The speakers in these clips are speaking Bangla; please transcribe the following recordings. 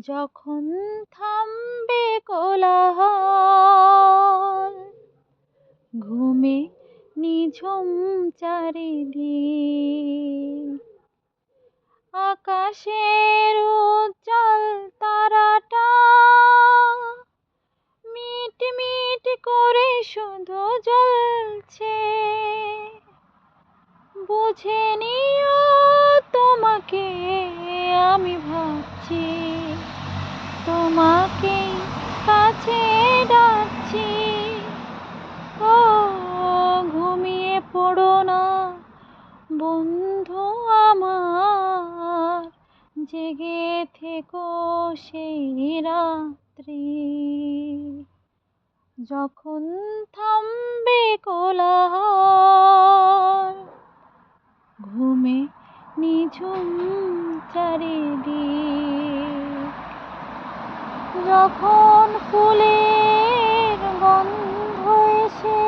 যখন থামবে কোলাহল, ঘুমে নিঝুম চারিদিক আকাশের উজ্জ্বল তারাটা মিট মিট করে শুধু জ্বলছে। বুঝে নিও তোমাকে আমি ভাবছি, তোমাকে কাছে ডাকছি। ও, ঘুমিয়ে পড়ো না, বন্ধু আমার। জেগে থেকো সেই রাত্রি। যখন থামবে কোলাহল, ঘুমে নিঝুম চারিদিক। যখন ফুলের গন্ধ এসে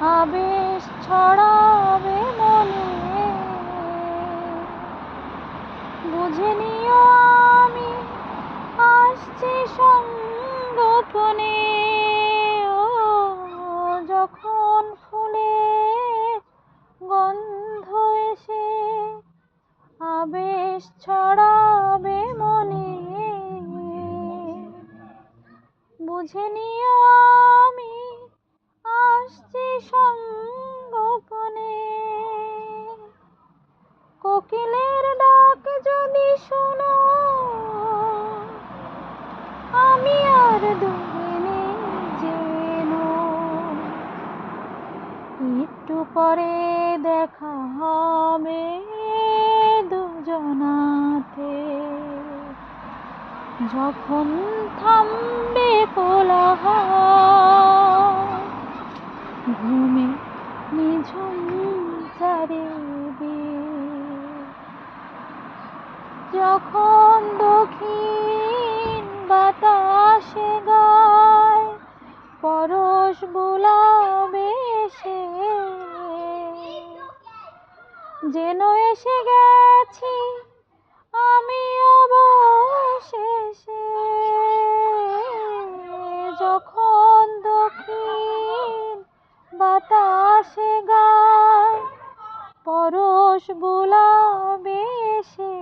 আবেশ ছড়াবে মনে বুঝে নিও আমি আসছি সঙ্গোপনে। নিও আমি, আসছি সঙ্গোপনে। কোকিলের ডাক যদি শোনো, আমি আর দূরে যেন। একটু পরে দেখা হবে দুজনাতে। যখন থামবে কোলাহল, ঘুমে নিঝুম যখন দক্ষিণ বাতাসে গায়, পরশ বুলাবে সে। যেন এসে গেছি আমি পরশ বুলাবে সে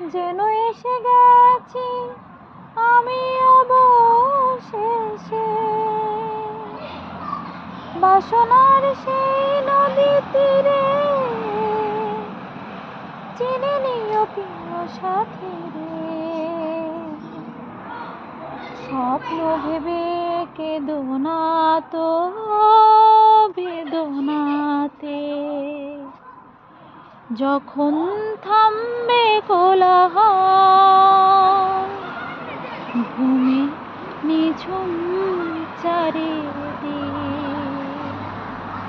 যেন এসে গেছি আমি অবশেষে। বাসনার সেই নদী তীরে চিনে নিও প্রিয় সাথী রে স্বপ্ন ভেবে কেঁদো না তো বেদনাতে যখন থামবে কোলাহল ঘুমে নিঝুম চারিদিক